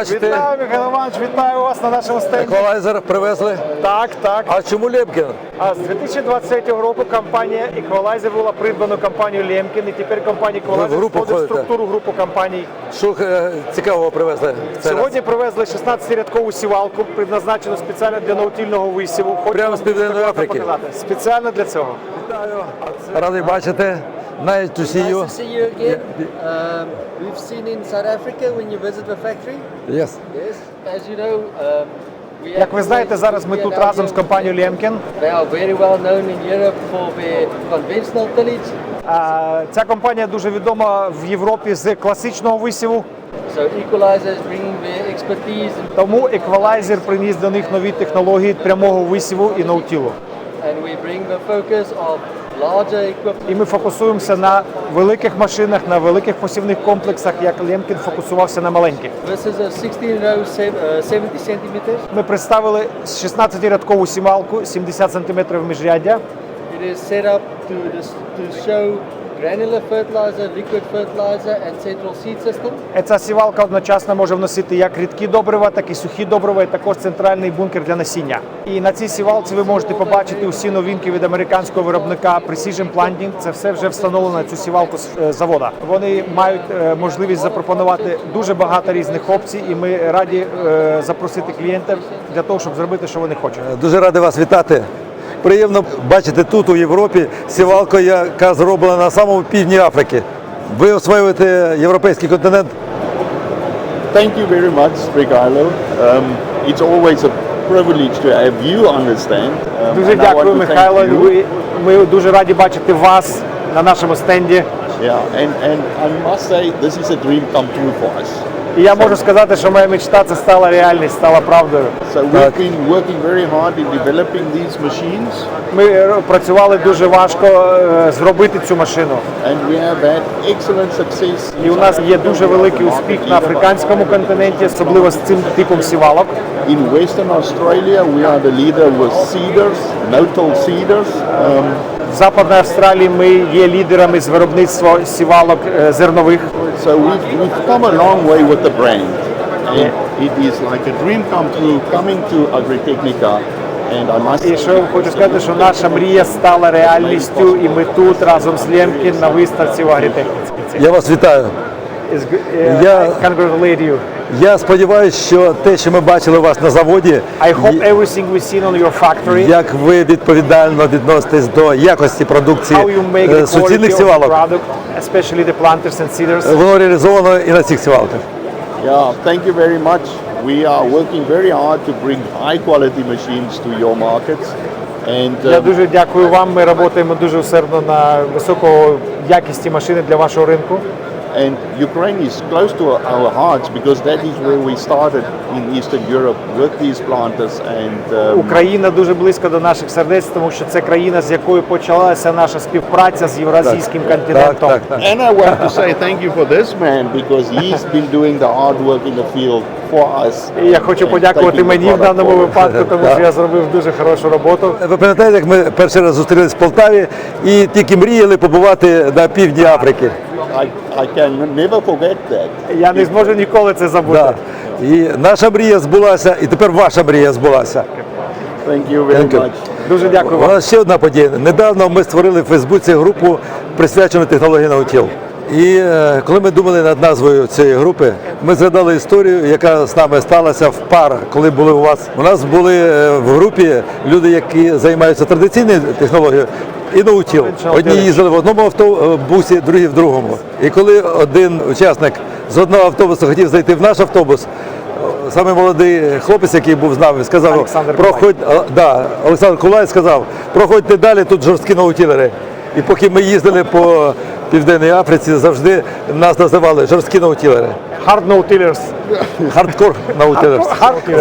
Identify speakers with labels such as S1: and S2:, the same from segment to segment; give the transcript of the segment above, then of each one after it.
S1: бачите,
S2: Вітаю, Михайло Іванович, вітаю вас на нашому стенді.
S1: еквалайзер привезли.
S2: Так, так.
S1: А чому Лємкін?
S2: А з 2023 року компанія Equalizer була придбана компанією Лємкін, і тепер компанія
S1: Ви в
S2: Equalizer
S1: групу
S2: входить в
S1: входите?
S2: структуру групу компаній.
S1: Що е, цікавого привезли? в цей раз?
S2: Сьогодні привезли 16-рядкову сівалку, предназначену спеціально для наутільного висіву. Хочу
S1: Прямо
S2: вам
S1: з Південної
S2: дуже
S1: Африки?
S2: показати. Спеціально для цього.
S1: Радий бачити. Nice to see
S3: Nice
S1: you.
S3: to see you again. Um, we've seen in South Africa when you visit the factory.
S1: Yes.
S3: Yes, as you know. Um, we
S2: Як ви знаєте, зараз ми тут разом з компанією Лємкін.
S3: They are very well known in Europe for their conventional tillage.
S2: А, Ця компанія дуже відома в Європі з класичного висіву.
S3: So Equalizer is bringing their expertise and,
S2: Тому еквалайзер приніс до них нові технології прямого висіву і наутілу. І ми фокусуємося на великих машинах, на великих посівних комплексах, як Лємкін фокусувався на маленьких.
S3: This is a 16 row, sev- uh, 70 centimeters.
S2: Ми представили 16-рядкову сімалку, 70 см міжряддя.
S3: It is set up to, to show granular fertilizer, liquid fertilizer, and central seed system.
S2: Ця сівалка одночасно може вносити як рідкі добрива, так і сухі добрива, і також центральний бункер для насіння. І на цій сівалці ви можете побачити усі новинки від американського виробника Precision Planting. Це все вже встановлено на цю сівалку з е, завода. Вони мають е, можливість запропонувати дуже багато різних опцій, і ми раді е, запросити клієнтів для того, щоб зробити, що вони хочуть.
S1: Дуже радий вас вітати. Приємно бачити тут у Європі сівалку, яка зроблена на самому півдні Африки. Ви освоюєте європейський континент.
S4: Thank you very much, Ricardo. Um, it's always a privilege to have you understand. Um,
S2: Дуже дякую, Михайло. Ви- Ми дуже раді бачити вас на нашому стенді.
S4: Yeah, and, and I must say, this is a dream come true for us.
S2: І я можу сказати, що моя мечта це стала реальність, стала правдою.
S4: So we've been working very hard in developing these machines,
S2: Ми е, працювали дуже важко е, зробити цю машину.
S4: and we have had excellent success.
S2: І у нас є дуже великий успіх на африканському континенті, особливо з цим типом сівалок.
S4: In Western Australia, we are the leader with seeders, no-till seeders. Um,
S2: В Западній Австралії ми є лідерами з виробництва сівалок е, зернових.
S4: So we've, we've come a long way with the brand. And it is like a dream come true coming to Agritechnica. And I must
S2: І що хочу сказати, що наша мрія стала реальністю, і ми тут разом з Лємкін на виставці в агротехніці.
S1: Я вас вітаю.
S2: Е,
S1: Я-
S2: I congratulate you.
S1: Я сподіваюся, що те, що ми бачили у вас на заводі,
S2: I hope everything we've seen on your factory,
S1: як ви відповідально відноситесь до якості продукції
S2: how you make
S1: е,
S2: the
S1: суцільних
S2: quality of the
S1: сівалок,
S2: product, especially the planters and seeders.
S1: воно реалізовано і на цих сівалках.
S4: Yeah, thank you very much. We are working very hard to bring high quality machines to your markets. And
S2: Я
S4: um,
S2: дуже дякую вам. Ми працюємо дуже усердно на високої якісті машини для вашого ринку.
S4: And Ukraine is close to our hearts because that is where we started in Eastern Europe with these planters and um,
S2: Україна дуже близько до наших сердець, тому що це країна, з якою почалася наша співпраця з євразійським континентом.
S1: Так, так, так.
S4: And I want to say thank you for this man because he's been doing the hard work in the field for us.
S2: І я хочу подякувати мені в даному випадку, тому що я зробив дуже хорошу роботу.
S1: Ви пам'ятаєте, як ми перший раз зустрілись в Полтаві і тільки мріяли побувати на півдні Африки.
S4: I, can never forget that.
S2: Я не зможу ніколи це забути.
S1: Да. І наша мрія збулася, і тепер ваша мрія збулася.
S4: Thank you very
S1: Thank you.
S4: much.
S2: Дуже дякую
S1: У
S2: вам.
S1: нас ще одна подія. Недавно ми створили в Фейсбуці групу присвячену технології наутіл. І е, коли ми думали над назвою цієї групи, ми згадали історію, яка з нами сталася в пар, коли були у вас. У нас були е, в групі люди, які займаються традиційною технологією. І научив. Одні їздили в одному автобусі, другі в другому. І коли один учасник з одного автобусу хотів зайти в наш автобус, саме молодий хлопець, який був з нами, сказав,
S2: Олександр
S1: проходь, да, Олександр Кулай сказав, проходьте далі, тут жорсткі наутілери. І поки ми їздили по Південній Африці, завжди нас називали жорсткі наутілери.
S2: Hard tillers.
S1: Хардкор наутілерс.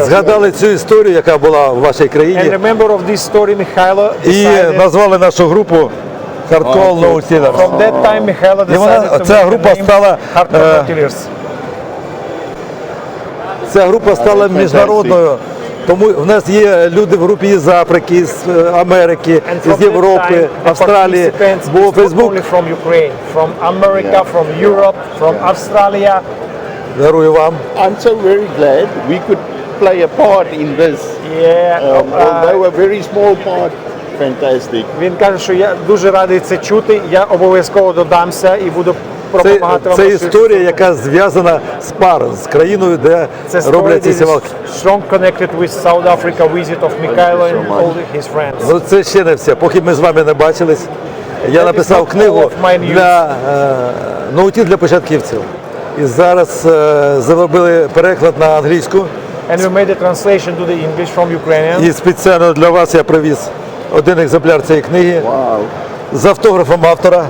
S1: Згадали цю історію, яка була в вашій
S2: And
S1: країні,
S2: remember of this story, Михайло
S1: і назвали нашу групу Хардкор наутілерс.
S2: from that time Михайло
S1: І вона-
S2: to
S1: ця група стала,
S2: Hardcore
S1: е. Ця група стала
S4: fantastic.
S1: міжнародною. Тому в нас є люди в групі з Африки, з е, Америки, з Європи, Австралії. Бо Фейсбук
S2: from Ukraine, from America, from Europe, from Australia.
S1: Дарую вам.
S4: I'm so very glad we could play a part in this.
S2: Є,
S4: Um, although a very small part, fantastic.
S2: Він каже, що я дуже радий це чути. Я обов'язково додамся і буду
S1: Це, це історія, яка зв'язана з пар, з країною, де
S2: Це
S1: роблять ці сівалки.
S2: strong connected with South Africa visit of Mikhailo and all his friends.
S1: Ну це ще не все. Поки ми з вами не бачились, я написав книгу для е, ноутів для початківців. І зараз е, зробили переклад на англійську.
S2: And we made a translation to the English from Ukrainian.
S1: І спеціально для вас я привіз один екземпляр цієї книги
S4: Wow.
S1: з автографом автора.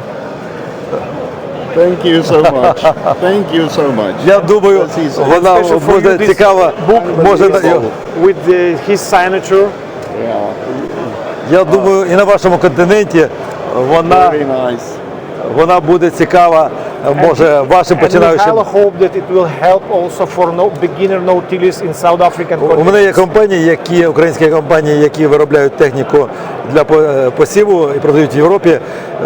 S4: Thank you so much. Thank you so much.
S1: Я думаю, вона буде цікава. Може, на-
S2: with the, his signature.
S4: Yeah,
S1: я думаю, і на вашому континенті вона,
S4: very nice.
S1: Вона буде цікава, може, вашим починаючим. У мене є компанії, які українські компанії, які виробляють техніку для е, посіву і продають в Європі.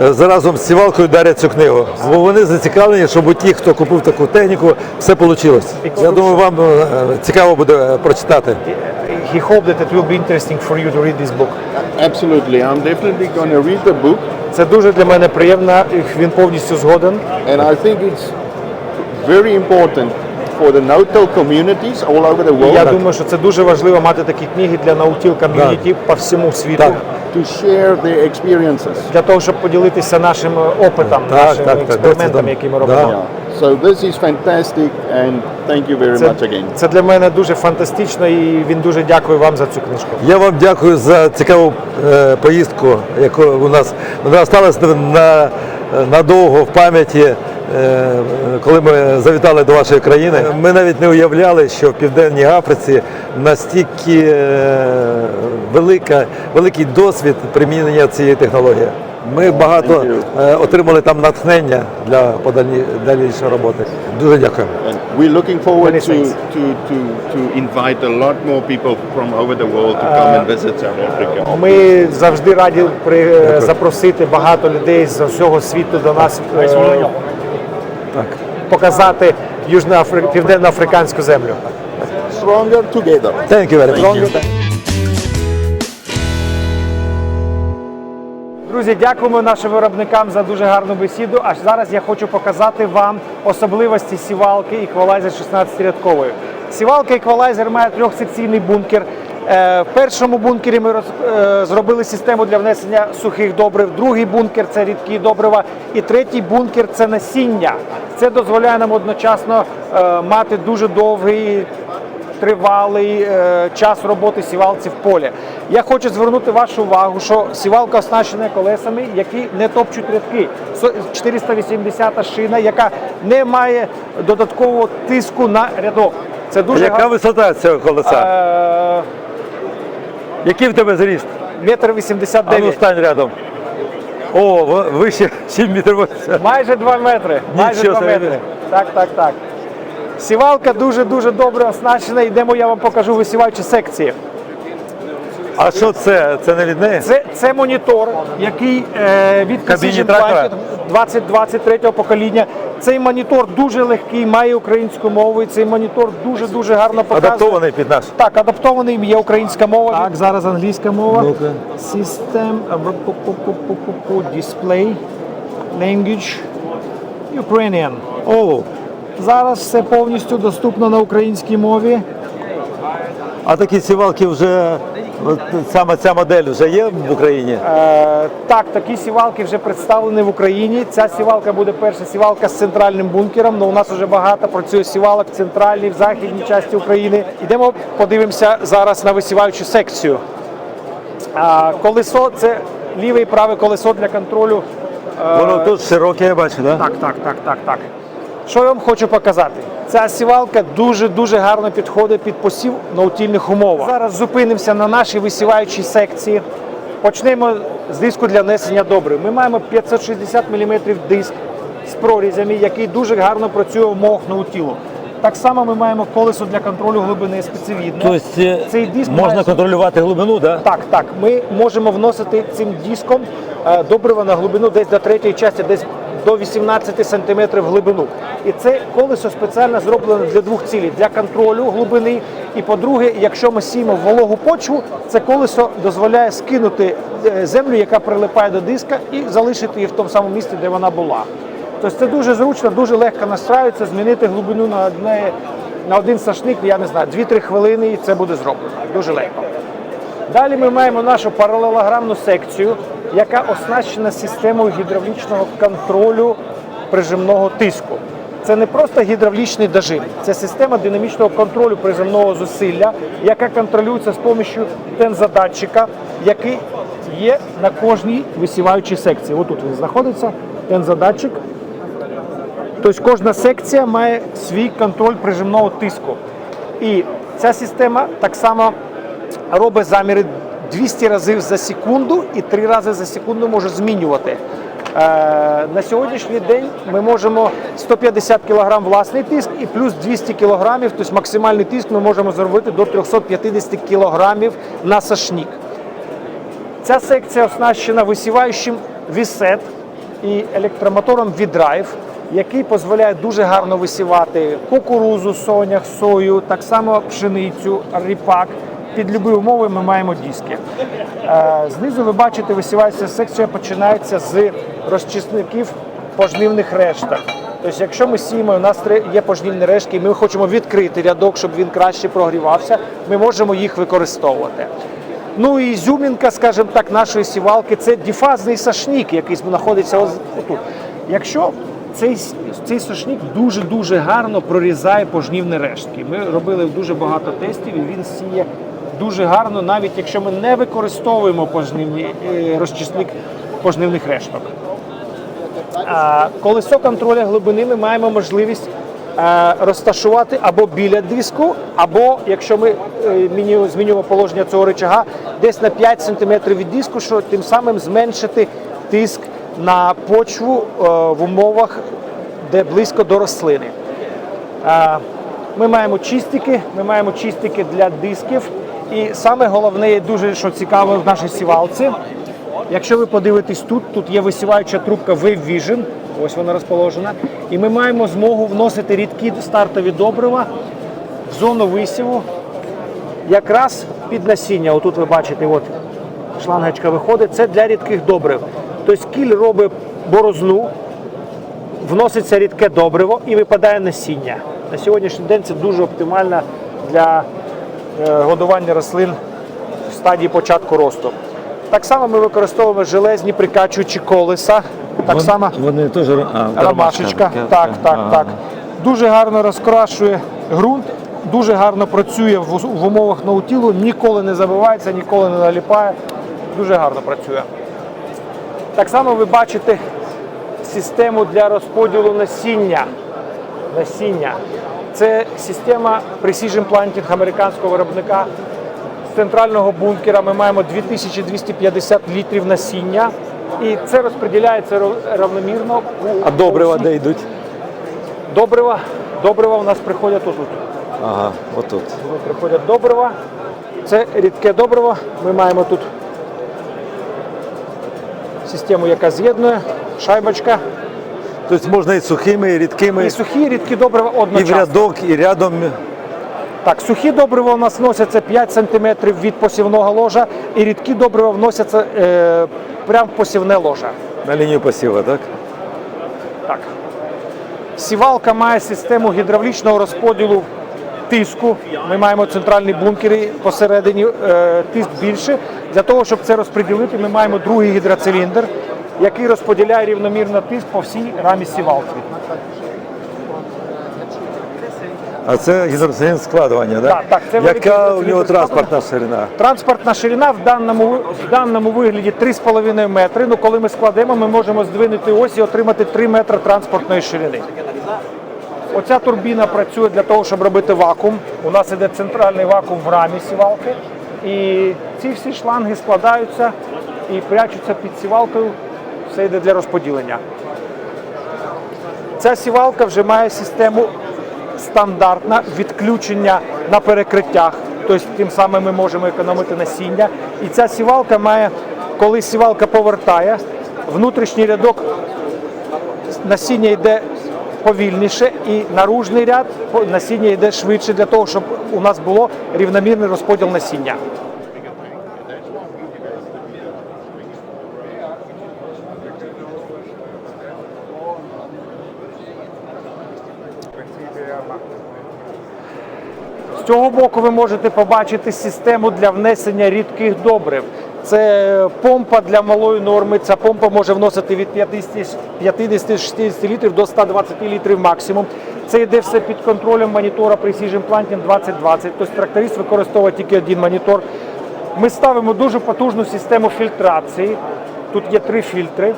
S1: е, Заразом з сівалкою дарять цю книгу. Бо вони зацікавлені, щоб у тих, хто купив таку техніку, все вийшло. Я думаю, вам е, цікаво буде прочитати.
S2: He hoped that it will be interesting for you to read this book.
S4: Absolutely. I'm definitely going to read the book,
S2: Це дуже для мене приємно, він повністю згоден.
S4: and I think it's very important for the no-till communities all over the world
S2: я думаю, що це дуже важливо мати такі книги для наутіл ком'юніті по всьому світу.
S4: To share their experiences.
S2: Для того, щоб поділитися нашим опитом, нашими експериментами, які ми робимо.
S4: So this is fantastic, and thank you very
S2: Це,
S4: much again.
S2: це для мене дуже фантастично, і він дуже дякує вам за цю книжку.
S1: Я вам дякую за цікаву е, поїздку, яку у нас вона сталася на, надовго в пам'яті. е, Коли ми завітали до вашої країни, ми навіть не уявляли, що в Південній Африці настільки е, велика, великий досвід примінення цієї технології. Ми багато е, отримали там натхнення для подальні- дальнішої роботи. Дуже дякую.
S4: And we're looking forward to, to, to, to invite a lot more people from over the world to come and visit South Africa.
S2: Ми завжди раді при, запросити багато людей з всього світу до нас е,
S1: Так.
S2: показати Южноафри... південноафриканську землю.
S4: Stronger together.
S1: Thank you very much.
S2: Друзі, дякуємо нашим виробникам за дуже гарну бесіду. А зараз я хочу показати вам особливості сівалки Equalizer 16-рядкової. Сівалка Equalizer має трьохсекційний бункер. Е, В першому бункері ми е, зробили систему для внесення сухих добрив. Другий бункер це рідкі добрива. І третій бункер це насіння. Це дозволяє нам одночасно е, мати дуже довгий тривалий час роботи сівалці в полі. Я хочу звернути вашу увагу, що сівалка оснащена колесами, які не топчуть рядки. Со- 480 шина, яка не має додаткового тиску на рядок. Це дуже
S1: Яка
S2: га-
S1: висота цього колеса?
S2: Е,
S1: Який в тебе зріст?
S2: метр
S1: А ну
S2: 89.
S1: стань рядом. О, вище, ніж метр. висота.
S2: Майже 2 метри. Майже 2 метри. Так, так, так. Сівалка дуже-дуже добре оснащена. Йдемо, я вам покажу висіваючі секції.
S1: А що це? Це не від неї?
S2: Це, це монітор, який е, від
S1: Кабіні
S2: Precision
S1: трактора?
S2: Blanket 2023 покоління. Цей монітор дуже легкий, має українську мову. І цей монітор дуже дуже гарно показує.
S1: Адаптований під наш.
S2: Так, адаптований є українська мова. Так, зараз англійська мова.
S1: Ну-ка.
S2: System display language Ukrainian.
S1: О,
S2: Зараз все повністю доступно на українській мові.
S1: а такі сівалки вже, саме ця модель вже є в Україні?
S2: Е, так, такі сівалки вже представлені в Україні. Ця сівалка буде перша сівалка з центральним бункером. але у нас вже багато працює сівалок в центральній, в західній часті України. Йдемо, подивимося зараз на висіваючу секцію. А, колесо це ліве і праве колесо для контролю. е,
S1: Воно тут широке, я бачу, так?
S2: так, так, так, так, так. Що я вам хочу показати? Ця сівалка дуже-дуже гарно підходить під посів на утільних умовах. Зараз зупинимося на нашій висіваючій секції. Почнемо з диску для внесення добрив. Ми маємо 560 мм диск з прорізями, який дуже гарно працює в умовах наутілу. Так само ми маємо колесо для контролю глибини спецевідне.
S1: Тобто
S2: Цей диск
S1: можна
S2: має-
S1: контролювати глибину, так?
S2: Так, так. Ми можемо вносити цим диском е, добрива на глибину десь до третьої частини, десь до 18 см глибину. І це колесо спеціально зроблено для двох цілей: для контролю глибини. І по-друге, якщо ми сіємо вологу почву, це колесо дозволяє скинути е, землю, яка прилипає до диска, і залишити її в тому самому місці, де вона була. Тобто це дуже зручно, дуже легко настраюється, змінити глибину на одне на один сашник, я не знаю, 2-3 хвилини, і це буде зроблено. Дуже легко. Далі ми маємо нашу паралелограмну секцію, яка оснащена системою гідравлічного контролю прижимного тиску. Це не просто гідравлічний дожим, це система динамічного контролю прижимного зусилля, яка контролюється з допомогою тензодатчика, який є на кожній висіваючій секції. Отут він знаходиться, тензодатчик. Тобто кожна секція має свій контроль прижимного тиску. І ця система так само робить заміри 200 разів за секунду і 3 рази за секунду може змінювати. Е, на сьогоднішній день ми можемо 150 кг власний тиск і плюс 200 кг, тобто максимальний тиск ми можемо зробити до 350 кг на сашнік. Ця секція оснащена висіваючим вісет і електромотором V-Drive, який дозволяє дуже гарно висівати кукурузу, сонях, сою, так само пшеницю, ріпак. Під любі умови ми маємо диски. Е, Знизу ви бачите, висіваюча секція починається з розчисників пожнивних решток. Тобто, якщо ми сіємо, у нас є пожнівні рештки, і ми хочемо відкрити рядок, щоб він краще прогрівався, ми можемо їх використовувати. Ну і зюмінка, скажімо так, нашої сівалки це діфазний сашнік, який знаходиться ось тут. Якщо цей, цей сашнік дуже-дуже гарно прорізає пожнівні рештки. Ми робили дуже багато тестів, і він сіє дуже гарно, навіть якщо ми не використовуємо пожнивні, е, розчисник пожнивних решток. Колесо контроля глибини ми маємо можливість е, розташувати або біля диску, або якщо ми е, змінюємо положення цього рычага, десь на 5 см від диску, що тим самим зменшити тиск на почву в умовах, де близько до рослини. Ми маємо чистики, ми маємо чистики для дисків. І саме головне, дуже що цікаво в нашій сівалці. Якщо ви подивитесь тут, тут є висіваюча трубка Wave Vision, ось вона розположена. І ми маємо змогу вносити рідкі стартові добрива в зону висіву, якраз під насіння. Отут ви бачите, от шлангочка виходить. Це для рідких добрив. Тобто кіль робить борозну, вноситься рідке добриво і випадає насіння. На сьогоднішній день це дуже оптимально для годування рослин в стадії початку росту. Так само ми використовуємо железні прикачуючі колеса. Так само
S1: Вони теж а,
S2: ромашечка. Так, так, так. Дуже гарно розкрашує ґрунт, дуже гарно працює в, в умовах наутілу, ніколи не забивається, ніколи не наліпає. Дуже гарно працює. Так само ви бачите систему для розподілу насіння. Насіння. Це система Precision Planting американського виробника. З центрального бункера ми маємо 2250 літрів насіння. І це розподіляється равномірно.
S1: А добрива де йдуть?
S2: Добрива. Добрива у нас приходять отут.
S1: Ага, отут.
S2: Тут приходять добрива. Це рідке добриво. Ми маємо тут систему, яка з'єднує, шайбочка.
S1: Тобто можна і сухими, і рідкими,
S2: І сухі, і рідкі добрива
S1: і в рядок, і рядом.
S2: Так, сухі добрива у нас вносяться 5 см від посівного ложа, і рідкі добрива вносяться е, прямо в посівне ложа.
S1: На лінію посіву, так?
S2: Так. Сівалка має систему гідравлічного розподілу тиску. Ми маємо центральні бункери посередині, е, тиск більше. Для того, щоб це розподілити, ми маємо другий гідроциліндр, який розподіляє рівномірно тиск по всій рамі сівалки.
S1: А це гідроциліндр складування, так?
S2: Так, так, це
S1: Яка у нього транспортна ширина?
S2: Транспортна ширина в даному, в даному вигляді 3,5 метри. Ну, коли ми складемо, ми можемо здвинути ось і отримати 3 метри транспортної ширини. Оця турбіна працює для того, щоб робити вакуум. У нас іде центральний вакуум в рамі сівалки. І ці всі шланги складаються і прячуться під сівалкою. Все йде для розподілення. Ця сівалка вже має систему стандартна відключення на перекриттях. Тобто тим самим ми можемо економити насіння. І ця сівалка має, коли сівалка повертає, внутрішній рядок насіння йде повільніше, і наружний ряд насіння йде швидше для того, щоб у нас було рівномірний розподіл насіння. З цього боку ви можете побачити систему для внесення рідких добрив. Це помпа для малої норми. Ця помпа може вносити від 50-60 літрів до 120 літрів максимум. Це йде все під контролем монітора Precision Planting 2020. Тобто тракторист використовує тільки один монітор. Ми ставимо дуже потужну систему фільтрації. Тут є три фільтри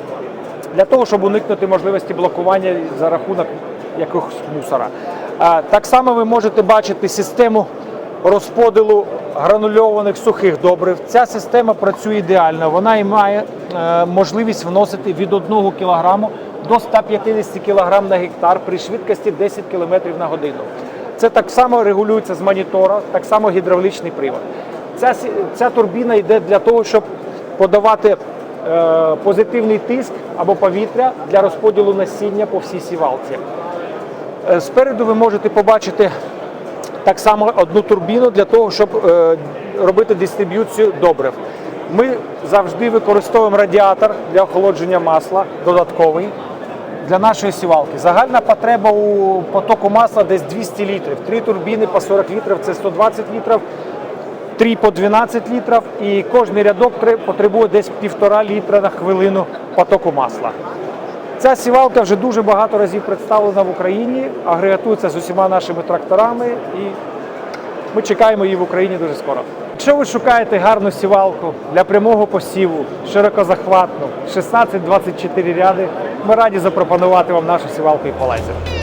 S2: для того, щоб уникнути можливості блокування за рахунок якогось мусора. Так само ви можете бачити систему розподілу гранульованих сухих добрив. Ця система працює ідеально. Вона і має е, можливість вносити від 1 кг до 150 кг на гектар при швидкості 10 км на годину. Це так само регулюється з монітора, так само гідравлічний привод. Ця, ця турбіна йде для того, щоб подавати е, позитивний тиск або повітря для розподілу насіння по всій сівалці. Е, Спереду ви можете побачити так само одну турбіну для того, щоб е, робити дистриб'юцію добрив. Ми завжди використовуємо радіатор для охолодження масла додатковий для нашої сівалки. Загальна потреба у потоку масла десь 200 літрів. Три турбіни по 40 літрів це 120 літрів. Три по 12 літрів, і кожний рядок потребує десь півтора літра на хвилину потоку масла. Ця сівалка вже дуже багато разів представлена в Україні, агрегатується з усіма нашими тракторами, і ми чекаємо її в Україні дуже скоро. Якщо ви шукаєте гарну сівалку для прямого посіву, широкозахватну, 16-24 ряди, ми раді запропонувати вам нашу сівалку і.